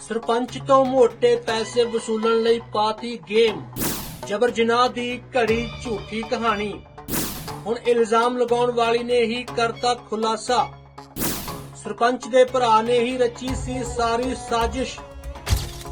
ਸਰਪੰਚ ਤੋਂ ਮੋਟੇ ਪੈਸੇ ਵਸੂਲਣ ਲਈ ਪਾਤੀ ਗੇਮ। ਜਬਰ ਜਨਾਹ ਦੀ ਘੜੀ ਝੂਠੀ ਕਹਾਣੀ। ਹੁਣ ਇਲਜ਼ਾਮ ਲਗਾਉਣ ਵਾਲੀ ਨੇ ਹੀ ਕਰਤਾ ਖੁਲਾਸਾ। ਸਰਪੰਚ ਦੇ ਭਰਾ ਨੇ ਹੀ ਰਚੀ ਸੀ ਸਾਰੀ ਸਾਜ਼ਿਸ਼।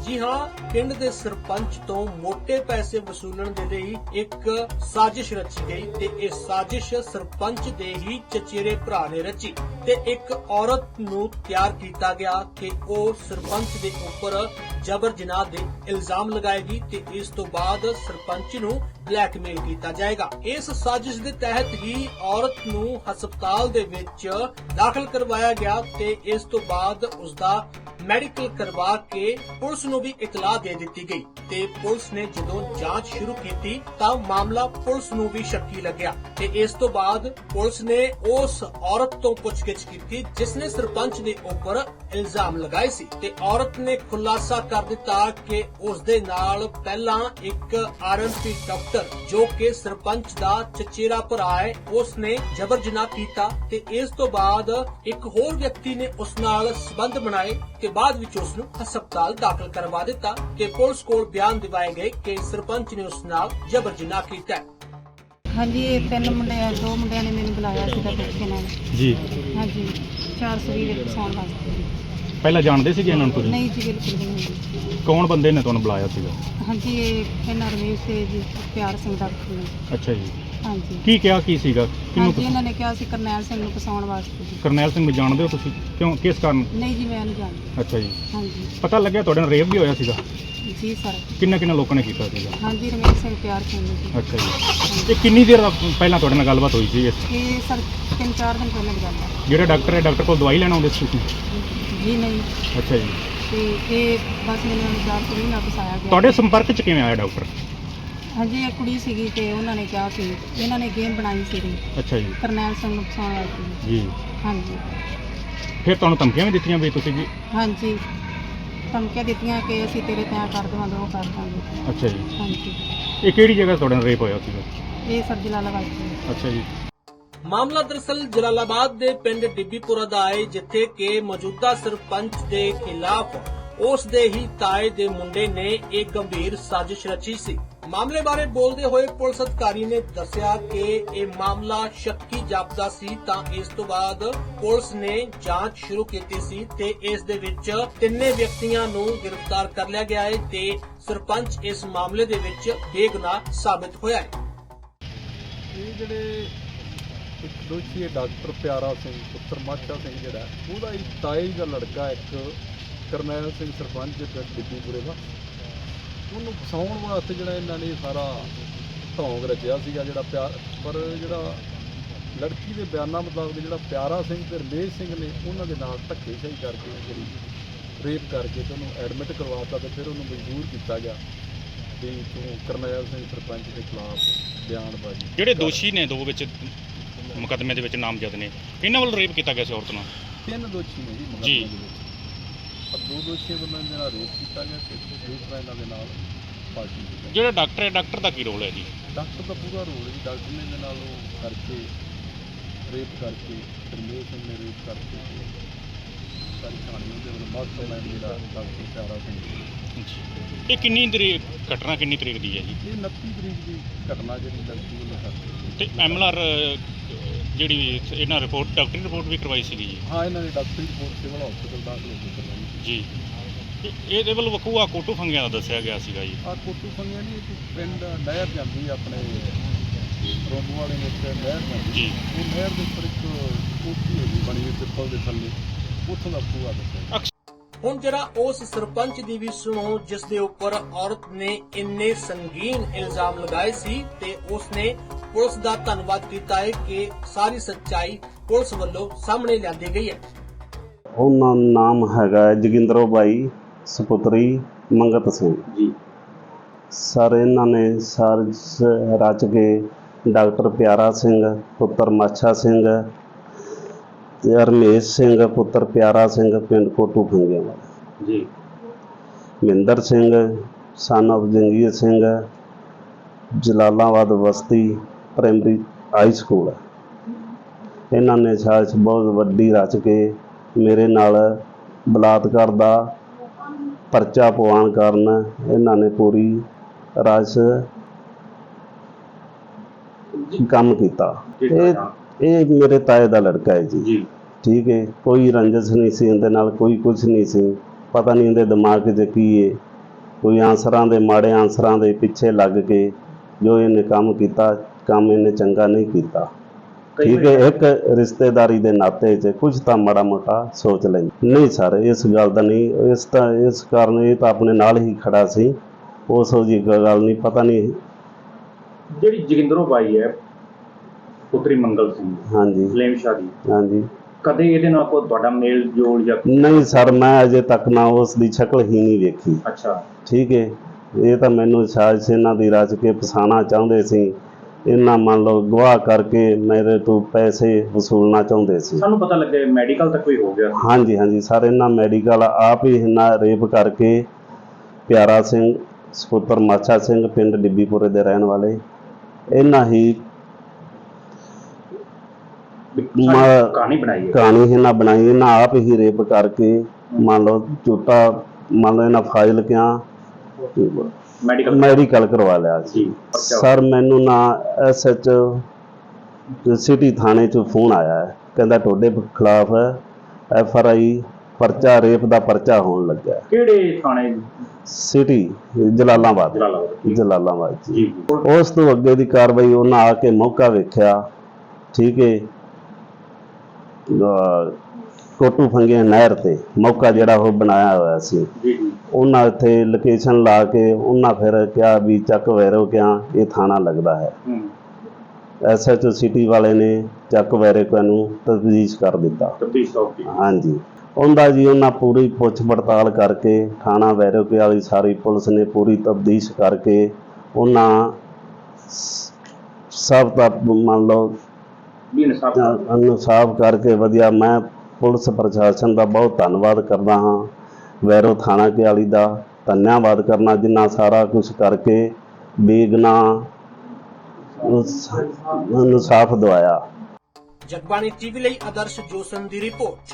ਜੀ ਹਾਂ, ਪਿੰਡ ਦੇ ਸਰਪੰਚ ਤੋਂ ਮੋٹے ਪੈਸੇ ਵਸੂਲਣ ਦੇ ਲਈ ਇੱਕ ਸਾਜ਼ਿਸ਼ ਰਚੀ ਗਈ ਤੇ ਇਹ ਸਾਜ਼ਿਸ਼ ਸਰਪੰਚ ਦੇ ਹੀ ਚਚੇਰੇ ਭਰਾ ਨੇ ਰਚੀ ਤੇ ਇੱਕ ਔਰਤ ਨੂੰ ਤਿਆਰ ਕੀਤਾ ਗਿਆ ਕਿ ਉਹ ਸਰਪੰਚ ਦੇ ਉੱਪਰ ਜਬਰ ਜਨਾਹ ਦੇ ਇਲਜ਼ਾਮ ਲਗਾਏਗੀ ਤੇ ਇਸ ਤੋਂ ਬਾਅਦ ਸਰਪੰਚ ਨੂੰ ਬਲੈਕਮੇਲ ਕੀਤਾ ਜਾਏਗਾ। ਇਸ ਸਾਜ਼ਿਸ਼ ਦੇ ਤਹਿਤ ਹੀ ਔਰਤ ਨੂੰ ਹਸਪਤਾਲ ਦੇ ਵਿੱਚ ਦਾਖਲ ਕਰਵਾਇਆ ਗਿਆ ਤੇ ਇਸ ਤੋਂ ਬਾਅਦ ਉਸ ਦਾ ਮੈਡੀਕਲ ਕਰਵਾ ਕੇ ਪੁਲਿਸ ਨੂੰ ਵੀ ਇਤਲਾਹ ਦੇ ਦਿੱਤੀ ਗਈ ਤੇ ਪੁਲਿਸ ਨੇ ਜਦੋਂ ਜਾਂਚ ਸ਼ੁਰੂ ਕੀਤੀ ਤਾਂ ਮਾਮਲਾ ਪੁਲਿਸ ਨੂੰ ਵੀ ਸ਼ੱਕੀ ਲੱਗਿਆ ਤੇ ਇਸ ਤੋਂ ਬਾਅਦ ਪੁਲਿਸ ਨੇ ਉਸ ਔਰਤ ਤੋਂ ਪੁੱਛਗਿੱਛ ਕੀਤੀ ਜਿਸ ਨੇ ਸਰਪੰਚ ਦੇ ਉੱਪਰ ਇਲਜ਼ਾਮ ਲਗਾਏ ਸੀ ਤੇ ਔਰਤ ਨੇ ਖੁਲਾਸਾ ਕਰ ਦਿੱਤਾ ਕਿ ਉਸ ਦੇ ਨਾਲ ਪਹਿਲਾਂ ਇੱਕ ਆਰਐਮਪੀ ਡਾਕਟਰ ਜੋ ਕਿ ਸਰਪੰਚ ਦਾ ਚਚੇਰਾ ਭਰਾ ਹੈ ਉਸ ਨੇ ਜਬਰ ਜਨਾਹ ਕੀਤਾ ਤੇ ਇਸ ਤੋਂ ਬਾਅਦ ਇੱਕ ਹੋਰ ਵਿਅਕਤੀ ਨੇ ਉਸ ਨਾਲ ਸਬੰਧ ਬਣਾਏ ਤੇ ਬਾਅਦ ਵਿੱਚ ਉਸ ਨੂੰ ਹਸਪਤਾਲ ਦਾਖਲ ਕਰਵਾ ਦਿੱਤਾ ਤੇ ਪੁਲਿਸ ਕੋਲ ਬਿਆਨ ਦਿਵਾਏ ਗਏ ਕਿ ਸਰਪੰਚ ਨੇ ਉਸ ਨਾਲ ਜਬਰ ਜਨਾਹ ਕੀਤਾ। ਹੈ। ਹਾਂਜੀ ਇਹ ਤਿੰਨ ਮੁੰਡੇ ਆ ਦੋ ਮੁੰਡਿਆਂ ਨੇ ਮੈਨੂੰ ਬੁਲਾਇਆ ਸੀਗਾ ਬੱਚੇ ਨਾਲ। ਜੀ। ਹਾਂਜੀ 420 ਦੇ ਫਸਾਉਣ ਵਾਸਤੇ। ਪਹਿਲਾਂ ਜਾਣਦੇ ਸੀਗੇ ਇਹਨਾਂ ਨੂੰ ਤੁਸੀਂ? ਨਹੀਂ ਜੀ ਬਿਲਕੁਲ ਵੀ ਨਹੀਂ ਕੌਣ ਬੰਦੇ ਨੇ ਤੁਹਾਨੂੰ ਬੁਲਾਇਆ ਸੀਗਾ? ਹਾਂਜੀ ਇਹ ਇਹਨਾਂ ਰਮੇਸ਼ ਤੇ ਜੀ ਪਿਆਰ ਸਿੰਘ ਡਾਕਟਰ ਨੇ ਅੱਛਾ ਜੀ। ਹਾਂਜੀ। ਕੀ ਕਿਹਾ ਕੀ ਸੀਗਾ? ਕਿਹਨੂੰ ਹਾਂਜੀ ਤੁਸੀਂ? ਇਹਨਾਂ ਨੇ ਕਿਹਾ ਸੀ ਕਰਨੈਲ ਸਿੰਘ ਨੂੰ ਫਸਾਉਣ ਵਾਸਤੇ ਜੀ। ਕਰਨੈਲ ਸਿੰਘ ਨੂੰ ਜਾਣਦੇ ਹੋ ਤੁਸੀਂ? ਕਿਉਂ ਕਿਸ ਕਾਰਨ? ਨਹੀਂ ਜੀ ਮੈਂ ਨਹੀਂ ਜਾਣਦੀ। ਅੱਛਾ ਜੀ। ਹਾਂਜੀ। ਪਤਾ ਲੱਗਿਆ ਤੁਹਾਡੇ ਨਾਲ ਰੇਪ ਵੀ ਹੋਇਆ ਸੀਗਾ? ਜੀ ਸਰ। ਕਿੰਨਾ ਕਿੰਨਾ ਲੋਕਾਂ ਨੇ ਕੀਤਾ ਸੀਗਾ? ਹਾਂਜੀ ਰਮੇਸ਼ ਸਿੰਘ ਪਿਆਰ ਸਿੰਘ ਨੇ ਜੀ ਅੱਛਾ ਜੀ। ਇਹ ਕਿੰਨੀ ਦੇਰ ਪਹਿਲਾਂ ਤੁਹਾਡੇ ਨਾਲ ਗੱਲਬਾਤ ਹੋਈ ਸੀ ਇਸ? ਇਹ ਸਰ ਤਿੰਨ ਚਾਰ ਦਿਨ ਪਹਿਲਾਂ ਦੀ ਗੱਲ ਹੈ। ਜਿਹੜਾ ਡਾਕਟਰ ਹੈ ਡਾਕਟਰ ਕੋਲ ਦਵਾਈ ਲੈਣ ਆਉਂਦੇ ਸੀ ਤੁਸੀਂ? ਜੀ ਨਹੀਂ। ਅੱਛਾ ਜੀ। ਤੇ ਇਹ ਬਸ ਮੈਨੂੰ 420 ਨਾਲ ਫਸਾਇਆ ਗਿਆ। ਤੁਹਾਡੇ ਸੰਪਰਕ 'ਚ ਕਿਵੇਂ ਆਇਆ ਡਾਕਟਰ? ਹਾਂਜੀ ਇਹ ਕੁੜੀ ਸੀਗੀ ਤੇ ਉਹਨਾਂ ਨੇ ਕਿਹਾ ਸੀ ਇਹਨਾਂ ਨੇ ਗੇਮ ਬਣਾਈ ਸੀਗੀ। ਅੱਛਾ ਜੀ। ਕਰਨੈਲ ਸਿੰਘ ਨੂੰ ਫਸਾਉਣ ਵਾਸਤੇ। ਜੀ। ਹਾਂਜੀ। ਫਿਰ ਤੁਹਾਨੂੰ ਧਮਕੀਆਂ ਵੀ ਦਿੱਤੀਆਂ ਵੀ ਤੁਸੀਂ ਜੀ? ਹਾਂਜੀ। ਧਮਕੀਆਂ ਦਿੱਤੀਆਂ ਕਿ ਅਸੀਂ ਤੇਰੇ ਤੇ ਐਂ ਕਰ ਦੇਵਾਂਗੇ ਉਹ ਕਰ ਦਾਂਗੇ ਅੱਛਾ ਜੀ। ਹਾਂਜੀ। ਇਹ ਕਿਹੜੀ ਜਗ੍ਹਾ ਤੁਹਾਡੇ ਨਾਲ ਰੇਪ ਹੋਇਆ ਸੀਗਾ? ਇਹ ਸਰ ਜਲਾਲਾਬਾਦ ਚ। ਅੱਛਾ ਜੀ। ਮਾਮਲਾ ਦਰਸਲ ਜਲਾਲਾਬਾਦ ਦੇ ਪਿੰਡ ਡਿੱਬੀਪੁਰਾ ਦਾ ਹੈ, ਜਿੱਥੇ ਕਿ ਮੌਜੂਦਾ ਸਰਪੰਚ ਦੇ ਖਿਲਾਫ ਉਸ ਦੇ ਹੀ ਤਾਏ ਦੇ ਮੁੰਡੇ ਨੇ ਇੱਕ ਗੰਭੀਰ ਸਾਜ਼ਿਸ਼ ਰਚੀ ਸੀ। ਮਾਮਲੇ ਬਾਰੇ ਬੋਲਦੇ ਹੋਏ ਪੁਲਿਸ ਅਧਿਕਾਰੀ ਨੇ ਦੱਸਿਆ ਕਿ ਇਹ ਮਾਮਲਾ ਸ਼ੱਕੀ ਜਾਪਦਾ ਸੀ, ਤਾਂ ਇਸ ਤੋਂ ਬਾਅਦ ਪੁਲਿਸ ਨੇ ਜਾਂਚ ਸ਼ੁਰੂ ਕੀਤੀ ਸੀ ਤੇ ਇਸ ਦੇ ਵਿੱਚ ਤਿੰਨੇ ਵਿਅਕਤੀਆਂ ਨੂੰ ਗ੍ਰਿਫਤਾਰ ਕਰ ਲਿਆ ਗਿਆ ਹੈ ਤੇ ਸਰਪੰਚ ਇਸ ਮਾਮਲੇ ਦੇ ਵਿੱਚ ਬੇਗੁਨਾਹ ਸਾਬਤ ਹੋਇਆ ਹੈ। ਇਹ ਜਿਹੜੇ ਇੱਕ ਦੋਸ਼ੀ ਹੈ ਡਾਕਟਰ ਪਿਆਰਾ ਸਿੰਘ ਪੁੱਤਰ ਮਾਚਾ ਸਿੰਘ ਜਿਹੜਾ ਉਹਦਾ ਇੱਕ ਤਾਏ ਦਾ ਲੜਕਾ ਇੱਕ ਕਰਨੈਲ ਸਿੰਘ ਸਰਪੰਚ ਪਿੰਡ ਡਿੱਬੀਪੁਰੇ ਦਾ ਉਹਨੂੰ ਫਸਾਉਣ ਵਾਸਤੇ ਜਿਹੜਾ ਇਹਨਾਂ ਨੇ ਸਾਰਾ ਢੋਂਗ ਰਚਿਆ ਸੀਗਾ ਜਿਹੜਾ ਪਿਆਰ ਪਰ ਜਿਹੜਾ ਲੜਕੀ ਦੇ ਬਿਆਨਾਂ ਮੁਤਾਬਕ ਜਿਹੜਾ ਪਿਆਰਾ ਸਿੰਘ ਤੇ ਰਮੇਸ਼ ਸਿੰਘ ਨੇ ਉਹਨਾਂ ਦੇ ਨਾਲ ਧੱਕੇਸ਼ਾਹੀ ਕਰਕੇ ਜਿਹੜੀ ਰੇਪ ਕਰਕੇ ਤੇ ਉਹਨੂੰ ਐਡਮਿਟ ਕਰਵਾਤਾ ਤੇ ਫਿਰ ਉਹਨੂੰ ਮਜਬੂਰ ਕੀਤਾ ਗਿਆ ਵੀ ਤੂੰ ਕਰਨੈਲ ਸਿੰਘ ਸਰਪੰਚ ਦੇ ਖਿਲਾਫ ਬਿਆਨਬਾਜ਼ੀ ਜਿਹੜੇ। ਦੋਸ਼ੀ ਨੇ ਦੋ ਵਿੱਚ ਮੁਕੱਦਮੇ ਦੇ ਵਿੱਚ ਨਾਮਜ਼ਦ ਨੇ। ਇਹਨਾਂ ਵੱਲੋਂ ਰੇਪ ਕੀਤਾ ਗਿਆ ਸੀ ਔਰਤ ਨਾਲ ਤਿੰਨ ਦੋਸ਼ੀ ਨੇ ਜੀ ਮੁਕੱਦਮੇ। ਦੇ ਵਿੱਚ। ਪਰ ਦੋ ਦੋਸ਼ੀਆਂ ਵੱਲੋਂ ਨਾਲ ਰੇਪ ਕੀਤਾ ਗਿਆ ਤੇ ਦੂਸਰਾ ਇਹਨਾਂ ਦੇ ਨਾਲ ਪਾਰਟੀ ਕੀਤੀ ਜਿਹੜਾ ਡਾਕਟਰ ਹੈ ਡਾਕਟਰ ਦਾ ਕੀ ਰੋਲ ਹੈ ਜੀ? ਡਾਕਟਰ ਦਾ ਪੂਰਾ ਰੋਲ ਹੈ ਜੀ ਡਾਕਟਰ ਨੇ ਇਹਦੇ ਨਾਲ ਉਹ ਕਰਕੇ ਰੇਪ ਕਰਕੇ ਰਮੇਸ਼ ਸਿੰਘ ਨੇ ਰੇਪ ਕਰਕੇ ਸਾਰੀ ਕਹਾਣੀ ਉਹਦੇ ਵੱਲੋਂ ਮਾਸਟਰਮਾਈਂਡ ਜਿਹੜਾ ਡਾਕਟਰ ਪਿਆਰਾ ਸਿੰਘ ਇਹ ਕਿੰਨੀ ਤਰੀਕ ਘਟਨਾ ਕਿੰਨੀ ਤਰੀਕ ਦੀ ਹੈ ਜੀ? ਇਹ 29 ਤਰੀਕ ਦੀ ਘਟਨਾ ਜਿਹੜੀ ਲੜਕੀ ਵੱਲੋਂ ਕਰਤੀ ਤੇ ਐਮਐਲਆਰ ਜਿਹੜੀ ਇਹਨਾਂ ਰਿਪੋਰਟ ਡਾਕਟਰੀ ਰਿਪੋਰਟ ਵੀ ਕਰਵਾਈ ਸੀਗੀ ਜੀ? ਹਾਂ ਇਹਨਾਂ ਨੇ ਡਾਕਟਰੀ ਰਿਪੋਰਟ ਸਿਵਲ ਹਸਪੀਟਲ ਦਾਖਲ ਹੋ ਕੇ ਕਰਵਾਈ ਜੀ। ਤੇ ਇਹਦੇ ਵੱਲੋਂ ਵਕੂਆ ਕੋਟੂ ਫੰਗਿਆਂ ਦਾ ਦੱਸਿਆ ਗਿਆ ਸੀਗਾ ਜੀ। ਆ ਕੋਟੂ ਫੰਗਿਆ ਨਹੀਂ ਇੱਕ ਪਿੰਡ ਨਹਿਰ ਜਾਂਦੀ ਆਪਣੇ ਰੋਮੂ ਵਾਲੇ ਨੇ ਇੱਕ ਨਹਿਰ ਜਾਂਦੀ। ਜੀ। ਉਹ ਨਹਿਰ ਦੇ ਉੱਪਰ ਇੱਕ ਕੋਠੀ ਹੈਗੀ ਬਣੀ ਹੋਈ ਪਿੱਪਲ ਦੇ ਥੱਲੇ। ਉੱਥੋਂ ਦਾ ਪੂਆ ਦੱਸਿਆ ਹੁਣ ਜਿਹੜਾ ਉਸ ਸਰਪੰਚ ਦੀ ਵੀ ਸੁਣੋ ਜਿਸ ਦੇ ਉੱਪਰ ਔਰਤ ਨੇ ਇੰਨੇ ਸੰਗੀਨ ਇਲਜ਼ਾਮ ਲਗਾਏ ਸੀ ਤੇ ਉਸ ਨੇ ਪੁਲਿਸ ਦਾ ਧੰਨਵਾਦ ਕੀਤਾ ਹੈ ਕਿ ਸਾਰੀ ਸੱਚਾਈ ਪੁਲਿਸ ਵੱਲੋਂ ਸਾਹਮਣੇ ਲਿਆਂਦੀ ਗਈ ਹੈ। ਉਹਨਾਂ ਦਾ ਨਾਮ ਹੈਗਾ ਜੋਗਿੰਦਰੋ ਬਾਈ ਸੁਪੁੱਤਰੀ ਮੰਗਤ ਸਿੰਘ। ਜੀ। ਸਰ ਇਹਨਾਂ ਨੇ ਸਾਜ਼ਿਸ਼ ਰਚ ਕੇ ਡਾਕਟਰ ਪਿਆਰਾ ਸਿੰਘ ਪੁੱਤਰ ਮਾਛਾ ਸਿੰਘ ਤੇ ਰਮੇਸ਼ ਸਿੰਘ ਪੁੱਤਰ ਪਿਆਰਾ ਸਿੰਘ ਪਿੰਡ ਕੋਟੂ ਫੰਗਿਆ ਜੀ। ਮਹਿੰਦਰ ਸਿੰਘ ਸਨ of ਜੰਗੀਰ ਸਿੰਘ ਜਲਾਲਾਬਾਦ ਬਸਤੀ ਪ੍ਰਾਇਮਰੀ ਹਾਈ ਸਕੂਲ ਇਹਨਾਂ ਨੇ ਸਾਜ਼ਿਸ਼ ਬਹੁਤ ਵੱਡੀ ਰਚ ਕੇ ਮੇਰੇ ਨਾਲ ਬਲਾਤਕਾਰ ਦਾ ਪਰਚਾ ਪਵਾਉਣ ਕਾਰਨ ਇਹਨਾਂ ਨੇ ਪੂਰੀ ਰਸ ਕੰਮ ਕੀਤਾ। ਇਹ ਇਹ ਮੇਰੇ ਤਾਏ ਦਾ ਲੜਕਾ ਹੈ ਜੀ। ਜੀ। ਠੀਕ ਹੈ ਕੋਈ ਰੰਜਿਸ਼ ਨਹੀਂ ਸੀ ਇਹਦੇ ਨਾਲ ਕੋਈ ਕੁਝ ਨਹੀਂ ਸੀ। ਪਤਾ ਨਹੀਂ ਇਹਦੇ ਦਿਮਾਗ 'ਚ ਕੀ ਹੈ ਕੋਈ ਆਂਸਰਾਂ ਦੇ ਮਾੜੇ ਆਂਸਰਾਂ ਦੇ ਪਿੱਛੇ ਲੱਗ ਕੇ ਜੋ ਇਹਨੇ ਕੰਮ ਕੀਤਾ ਕੰਮ ਇਹਨੇ ਚੰਗਾ ਨਹੀਂ ਕੀਤਾ। ਠੀਕ ਹੈ ਇੱਕ ਰਿਸ਼ਤੇਦਾਰੀ ਦੇ ਨਾਤੇ 'ਚ ਕੁਝ ਤਾਂ ਮਾੜਾ ਮੋਟਾ ਸੋਚ ਲਈ ਨਹੀਂ ਸਰ ਇਸ ਗੱਲ ਦਾ ਨਹੀਂ ਇਸ ਤਾਂ ਇਸ ਕਾਰਨ ਇਹ ਤਾਂ ਆਪਣੇ ਨਾਲ ਹੀ ਖੜਾ ਸੀ। ਉਸ ਜੀ ਗੱਲ ਨਹੀਂ ਪਤਾ ਨਹੀਂ। ਜਿਹੜੀ ਜੋਗਿੰਦਰੋ ਬਾਈ ਹੈ ਪੁੱਤਰੀ ਮੰਗਲ ਸਿੰਘ। ਹਾਂਜੀ। ਫਲੇਮ ਸ਼ਾਦੀ ਹਾਂਜੀ। ਕਦੇ ਇਹਦੇ ਨਾਲ ਕੋਈ ਤੁਹਾਡਾ ਮੇਲ ਜੋਲ ਜਾਂ ਨਹੀਂ ਸਰ ਮੈਂ ਅਜੇ ਤੱਕ ਨਾ ਉਸ ਦੀ ਸ਼ਕਲ ਹੀ ਨਹੀਂ ਵੇਖੀ। ਅੱਛਾ। ਠੀਕ ਹੈ ਇਹ ਤਾਂ ਮੈਨੂੰ ਸਾਜ਼ਿਸ਼ ਇਹਨਾਂ ਦੀ ਰਚ ਕੇ ਫਸਾਉਣਾ ਚਾਹੁੰਦੇ ਸੀ। ਇਹਨਾਂ ਮੰਨ ਲਓ ਗਵਾਹ ਕਰਕੇ ਮੇਰੇ ਤੋਂ ਪੈਸੇ ਵਸੂਲਣਾ ਚਾਹੁੰਦੇ ਸੀ। ਸਾਨੂੰ ਪਤਾ ਲੱਗਿਆ ਮੈਡੀਕਲ ਤੱਕ ਕੋਈ ਹੋ ਗਿਆ। ਹਾਂਜੀ ਹਾਂਜੀ ਸਰ ਇਹਨਾਂ ਮੈਡੀਕਲ ਆਪ ਹੀ ਇਹਨਾਂ ਰੇਪ ਕਰਕੇ ਪਿਆਰਾ ਸਿੰਘ ਸਪੁੱਤਰ ਮਾਛਾ ਸਿੰਘ ਪਿੰਡ ਡਿੱਬੀਪੁਰੇ ਦੇ ਰਹਿਣ ਵਾਲੇ। ਇਹਨਾਂ ਹੀ ਮੈਂ- ਕਹਾਣੀ ਬਣਾਈ ਹੈ। ਕਹਾਣੀ ਇਹਨਾਂ ਬਣਾਈ ਇਹਨਾਂ ਆਪ ਹੀ ਰੇਪ ਕਰਕੇ ਮੰਨ ਲਓ ਝੂਠਾ ਮੰਨ ਲਓ ਇਹਨਾਂ ਫਾਈਲ ਕਿਆ ਮੈਡੀਕਲ ਮੈਡੀਕਲ ਕਰਵਾ ਲਿਆ ਜੀ ਸਰ ਮੈਨੂੰ ਨਾ ਐਸਐਚ ਸਿਟੀ ਥਾਣੇ ਚੋਂ ਫੋਨ ਆਇਆ ਹੈ। ਕਹਿੰਦਾ ਤੁਹਾਡੇ ਖਿਲਾਫ ਐਫ ਆਰ ਆਈ ਪਰਚਾ ਰੇਪ ਦਾ ਪਰਚਾ ਹੋਣ ਲੱਗਾ। ਕਿਹੜੇ ਥਾਣੇ? ਸਿਟੀ ਜਲਾਲਾਬਾਦ। ਜਲਾਲਾਬਾਦ ਜੀ। ਉਸ ਤੋਂ ਅੱਗੇ ਦੀ ਕਾਰਵਾਈ ਉਹਨਾਂ ਆ ਕੇ ਮੌਕਾ ਵੇਖਿਆ। ਠੀਕ ਹੈ ਕੋਟੂ ਫੰਗੇ ਨਹਿਰ ਤੇ ਮੌਕਾ ਜਿਹੜਾ ਉਹ ਬਣਾਇਆ ਹੋਇਆ ਸੀ। ਉਹਨਾਂ ਇੱਥੇ ਲੋਕੇਸ਼ਨ ਲਾ ਕੇ ਉਹਨਾਂ ਫਿਰ ਕਿਹਾ ਵੀ ਚੱਕ ਵੈਰੋ ਕਿਆ ਇਹ ਥਾਣਾ ਲੱਗਦਾ ਹੈ। ਐਸਐਚਓ ਸਿਟੀ ਵਾਲੇ ਨੇ ਚੱਕ ਵੈਰੋ ਨੂੰ ਤਫਤੀਸ਼ ਕਰ ਦਿੱਤਾ। ਹਾਂਜੀ। ਉਹਦਾ ਜੀ ਉਹਨਾਂ ਪੂਰੀ ਪੁੱਛ ਪੜਤਾਲ ਕਰਕੇ ਥਾਣਾ ਵੈਰੋਕੇ ਵਾਲੀ ਸਾਰੀ ਪੁਲਿਸ ਨੇ ਪੂਰੀ ਤਫਤੀਸ਼ ਕਰਕੇ ਉਹਨਾਂ ਸਭ ਦਾ ਮੰਨ ਲਓ ਵੀ ਇਨਸਾਫ ਇਨਸਾਫ ਕਰਕੇ ਵਧੀਆ ਮੈਂ ਪੁਲਿਸ ਪ੍ਰਸ਼ਾਸਨ ਦਾ ਬਹੁਤ ਧੰਨਵਾਦ ਕਰਦਾ ਹਾਂ। ਵੈਰੋ ਥਾਣਾ ਕਿਆਲੀ ਦਾ ਧੰਨਵਾਦ ਕਰਨਾ ਜਿੰਨਾ ਸਾਰਾ ਕੁਝ ਕਰਕੇ ਬੇਗਨਾ ਇਨਸਾਫ ਦਵਾਇਆ। ਜਗਬਾਣੀ ਟੀਵੀ ਲਈ ਆਦਰਸ਼ ਜੋਸਨ ਦੀ ਰਿਪੋਰਟ।